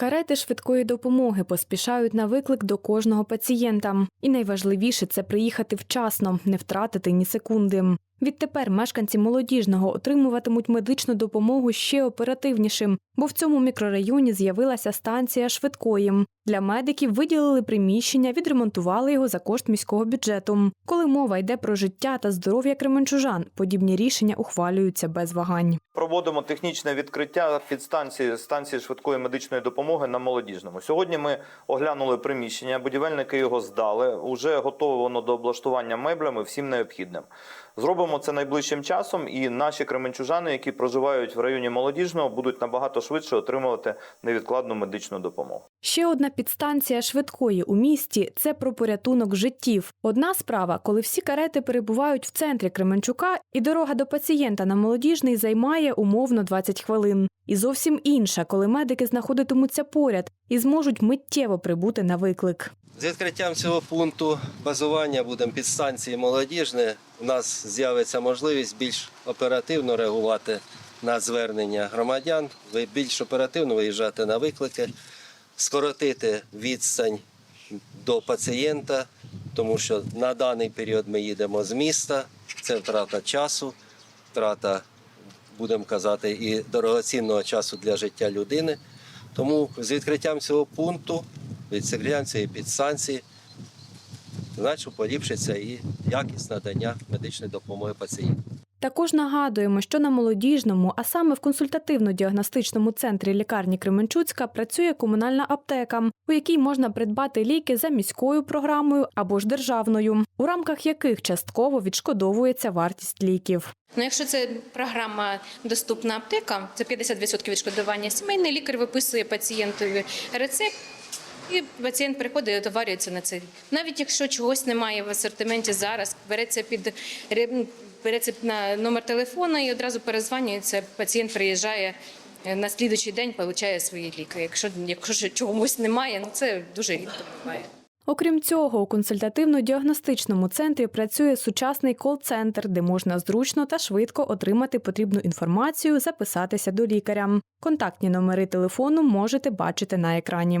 Карети швидкої допомоги поспішають на виклик до кожного пацієнта. І найважливіше це приїхати вчасно, не втратити ні секунди. Відтепер мешканці молодіжного отримуватимуть медичну допомогу ще оперативнішим, бо в цьому мікрорайоні з'явилася станція швидкої. Для медиків виділили приміщення, відремонтували його за кошт міського бюджету. Коли мова йде про життя та здоров'я кременчужан, подібні рішення ухвалюються без вагань. Проводимо технічне відкриття підстанції станції швидкої медичної допомоги на молодіжному. Сьогодні ми оглянули приміщення, будівельники його здали. Уже готове воно до облаштування меблями всім необхідним. Зробимо це найближчим часом, і наші кременчужани, які проживають в районі молодіжного, будуть набагато швидше отримувати невідкладну медичну допомогу. Ще одна підстанція швидкої у місті це про порятунок життів. Одна справа, коли всі карети перебувають в центрі Кременчука, і дорога до пацієнта на молодіжний займає умовно 20 хвилин. І зовсім інша, коли медики знаходитимуться поряд і зможуть миттєво прибути на виклик. З відкриттям цього пункту базування будемо під станції молодіжне. У нас з'явиться можливість більш оперативно реагувати на звернення громадян, більш оперативно виїжджати на виклики, скоротити відстань до пацієнта, тому що на даний період ми їдемо з міста. Це втрата часу, втрата, будемо казати, і дорогоцінного часу для життя людини. Тому з відкриттям цього пункту, з відкриттям цієї підстанції, значить поліпшиться і якість надання медичної допомоги пацієнту. Також нагадуємо, що на молодіжному, а саме в консультативно-діагностичному центрі лікарні Кременчуцька працює комунальна аптека, у якій можна придбати ліки за міською програмою або ж державною, у рамках яких частково відшкодовується вартість ліків. Ну, якщо це програма доступна аптека, це 50% відшкодування. Сімейний лікар виписує пацієнтові рецепт. І пацієнт приходить і доварюється на це. Навіть якщо чогось немає в асортименті зараз, береться під береться на номер телефона і одразу перезванюється. Пацієнт приїжджає е, на слідуючий день, отримує свої ліки. Якщо якщо чогось немає, ну це дуже рідко буває. Окрім цього, у консультативно-діагностичному центрі працює сучасний кол-центр, де можна зручно та швидко отримати потрібну інформацію, записатися до лікаря. Контактні номери телефону можете бачити на екрані.